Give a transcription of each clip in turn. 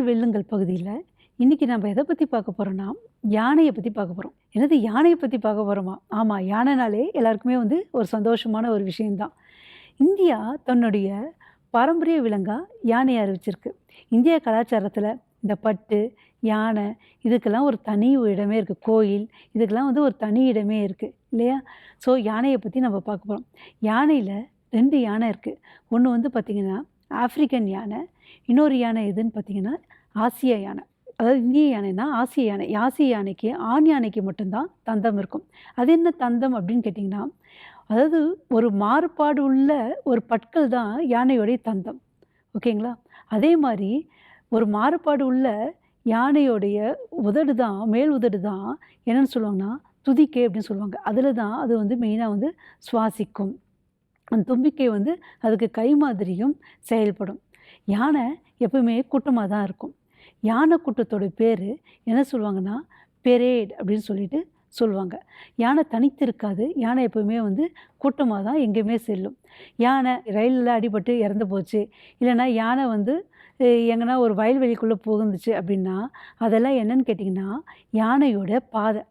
வாருங்கள் வெல்லுங்கள் பகுதியில். இன்றைக்கி நம்ம எதை பற்றி பார்க்க போகிறோன்னா யானையை பற்றி பார்க்க போகிறோம் என்னது யானையை பற்றி பார்க்க போகிறோமா ஆமாம் யானைனாலே எல்லாருக்குமே வந்து ஒரு சந்தோஷமான ஒரு விஷயந்தான் இந்தியா தன்னுடைய பாரம்பரிய விலங்காக யானையை அறிவிச்சிருக்கு. இந்திய கலாச்சாரத்தில் இந்த பட்டு யானை இதுக்கெல்லாம் ஒரு தனி இடமே இருக்குது கோயில் இதுக்கெல்லாம் வந்து ஒரு தனி இடமே இருக்குது இல்லையா? ஸோ யானையை பற்றி நம்ம பார்க்க போகிறோம் யானையில் ரெண்டு யானை இருக்குது ஒன்று வந்து பார்த்திங்கன்னா ஆப்பிரிக்கன் யானை இன்னொரு யானை எதுன்னு பார்த்தீங்கன்னா ஆசிய யானை. அதாவது இந்திய யானைனா ஆசிய யானை. ஆசிய யானைக்கு ஆண் யானைக்கு மட்டும்தான் தந்தம் இருக்கும். அது என்ன தந்தம் அப்படின்னு கேட்டிங்கன்னா அதாவது ஒரு மாறுபாடு உள்ள ஒரு பற்கள் தான் யானையோடைய தந்தம். ஓகேங்களா? அதே மாதிரி ஒரு மாறுபாடு உள்ள யானையோடைய உதடு தான் மேல் உதடு தான் என்னென்னு சொல்லுவாங்கன்னா துதிக்கை அப்படின்னு சொல்லுவாங்க. அதில் தான் அது வந்து மெயினாக வந்து சுவாசிக்கும். அந்த தும்பிக்கை வந்து அதுக்கு கை மாதிரியும் செயல்படும். யானை எப்பவுமே கூட்டமாக தான் இருக்கும். யானை கூட்டத்தோட பேர் என்ன சொல்லுவாங்கன்னா பெரேட் அப்படின்னு சொல்லிட்டு சொல்லுவாங்க. யானை தனித்து இருக்காது. யானை எப்பவுமே வந்து கூட்டமாக தான் எங்கேயுமே செல்லும். யானை ரயிலில் அடிபட்டு இறந்து போச்சு. இல்லைன்னா யானை வந்து எங்கன்னா ஒரு வயல்வெளிக்குள்ளே புகுந்துச்சு அப்படின்னா அதெல்லாம் என்னன்னு கேட்டிங்கன்னா யானையோட பாதை.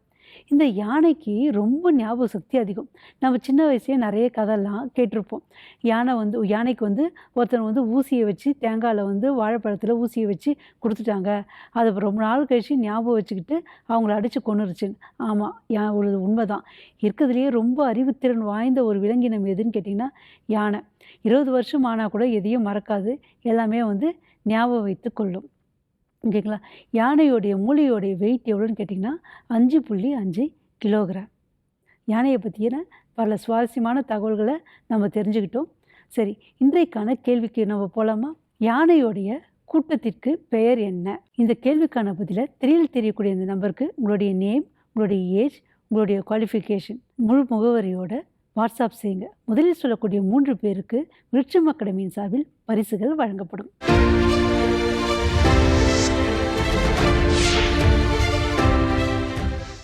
இந்த யானைக்கு ரொம்ப ஞாபக சக்தி அதிகம். நம்ம சின்ன வயசுலேயே நிறைய கதையெல்லாம் கேட்டிருப்போம். யானை வந்து யானைக்கு வந்து ஒருத்தன் வந்து ஊசியை வச்சு தேங்காயில் வந்து வாழைப்பழத்தில் ஊசியை வச்சு கொடுத்துட்டாங்க. அதை ரொம்ப நாள் கழிச்சு ஞாபகம் வச்சுக்கிட்டு அவங்கள அடித்து கொண்டுருச்சுன்னு ஆமாம் யா ஒரு உண்மைதான். இருக்கிறதுலையே ரொம்ப அறிவுத்திறன் வாய்ந்த ஒரு விலங்கினம் எதுன்னு கேட்டிங்கன்னா யானை. இருபது வருஷம் ஆனால் கூட எதையும் மறக்காது. எல்லாமே வந்து ஞாபகம் வைத்து கொள்ளும். ஓகேங்களா யானையோடைய மூளையோடைய வெயிட் எவ்வளோன்னு கேட்டிங்கன்னா அஞ்சு புள்ளி அஞ்சு கிலோகிராம் யானையை பற்றின பல சுவாரஸ்யமான தகவல்களை நம்ம தெரிஞ்சுக்கிட்டோம். சரி இன்றைக்கான கேள்விக்கு நம்ம போகலாமா யானையோடைய கூட்டத்திற்கு பெயர் என்ன? இந்த கேள்விக்கான பதில திரையில் தெரியக்கூடிய இந்த நம்பருக்கு உங்களுடைய நேம் உங்களுடைய ஏஜ் உங்களுடைய குவாலிஃபிகேஷன் முழு முகவரியோட வாட்ஸ்அப் செய்யுங்க. முதலில் சொல்லக்கூடிய மூன்று பேருக்கு விருட்சம் அகாடமியின் சார்பில் பரிசுகள் வழங்கப்படும்.